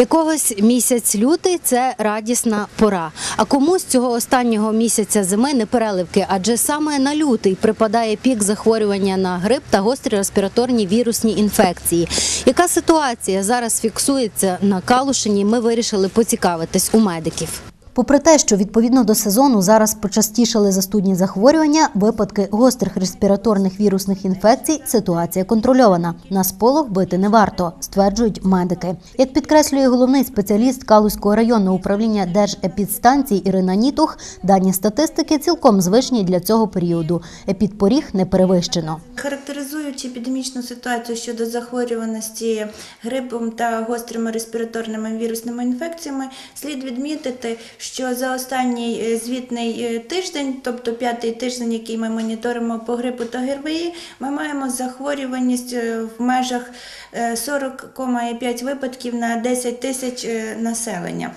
Для когось місяць лютий це радісна пора. А комусь цього останнього місяця зими не переливки, адже саме на лютий припадає пік захворювання на грип та гострі респіраторні вірусні інфекції. Яка ситуація зараз фіксується на Калушині? Ми вирішили поцікавитись у медиків. Попри те, що відповідно до сезону зараз почастішали застудні захворювання, випадки гострих респіраторних вірусних інфекцій, ситуація контрольована. На сполох бити не варто, стверджують медики. Як підкреслює головний спеціаліст Калузького районного управління Держепідстанцій Ірина Нітух, дані статистики цілком звичні для цього періоду. Епідпоріг не перевищено. Характеризуючи епідемічну ситуацію щодо захворюваності грипом та гострими респіраторними вірусними інфекціями, слід відмітити, що за останній е, звітний е, тиждень, тобто п'ятий тиждень, який ми моніторимо по грипу та ГРВІ, ми маємо захворюваність е, в межах е, 40,5 випадків на 10 тисяч населення.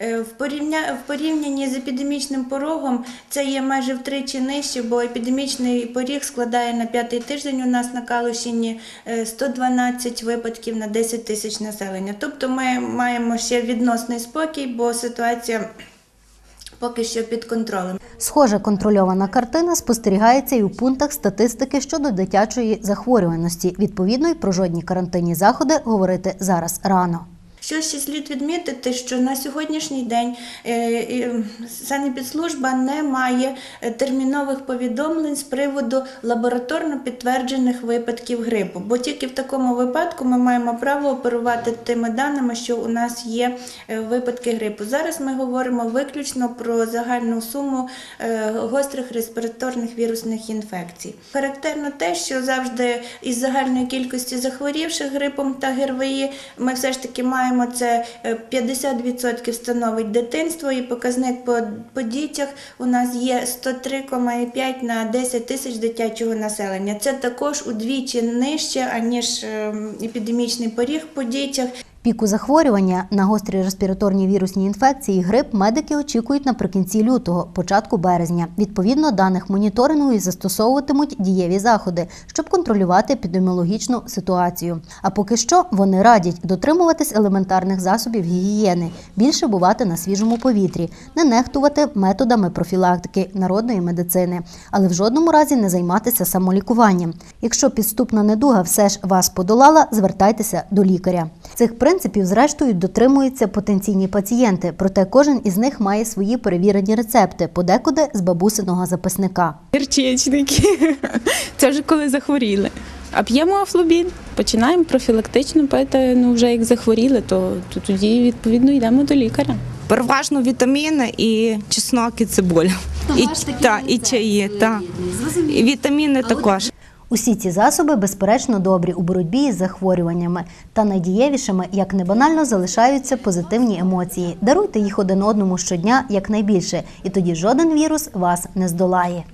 Е, В порівня- в порівнянні з епідемічним порогом це є майже втричі нижче, бо епідемічний поріг складає на п'ятий тиждень у нас на Калушині е, 112 випадків на 10 тисяч населення. Тобто ми маємо ще відносний спокій, бо ситуація поки що під контролем. Схожа контрольована картина спостерігається і у пунктах статистики щодо дитячої захворюваності. Відповідно, й про жодні карантинні заходи говорити зараз рано. Що ще слід відмітити, що на сьогоднішній день е, санепідслужба не має е, термінових повідомлень з приводу лабораторно підтверджених випадків грипу, бо тільки в такому випадку ми маємо право оперувати тими даними, що у нас є е, випадки грипу. Зараз ми говоримо виключно про загальну суму гострих респіраторних вірусних інфекцій. Характерно те, що завжди із загальної кількості захворівших грипом та ГРВІ ми все ж таки маємо це е, 50% становить дитинство, і показник по, по дітях у нас є 103,5 на 10 тисяч дитячого населення. Це також удвічі нижче, аніж е, епідемічний поріг по дітях. Піку захворювання на гострі респіраторні вірусні інфекції грип медики очікують наприкінці лютого, початку березня. Відповідно, даних моніторингу і застосовуватимуть дієві заходи, щоб контролювати епідеміологічну ситуацію. А поки що вони радять дотримуватись елементарних засобів гігієни, більше бувати на свіжому повітрі, не нехтувати методами профілактики народної медицини, але в жодному разі не займатися самолікуванням. Якщо підступна недуга все ж вас подолала, звертайтеся до лікаря. Цих принципів, зрештою, дотримуються потенційні пацієнти, проте кожен із них має свої перевірені рецепти, подекуди з бабусиного записника. Гірчичники. Це вже коли захворіли. А п'ємо афлобін, починаємо профілактично пити. Ну вже як захворіли, то, то тоді відповідно йдемо до лікаря. Переважно вітаміни і чеснок і цибуля. І, та, і чаї, та. І вітаміни також. Усі ці засоби безперечно добрі у боротьбі із захворюваннями та найдієвішими, як не банально, залишаються позитивні емоції. Даруйте їх один одному щодня якнайбільше, і тоді жоден вірус вас не здолає.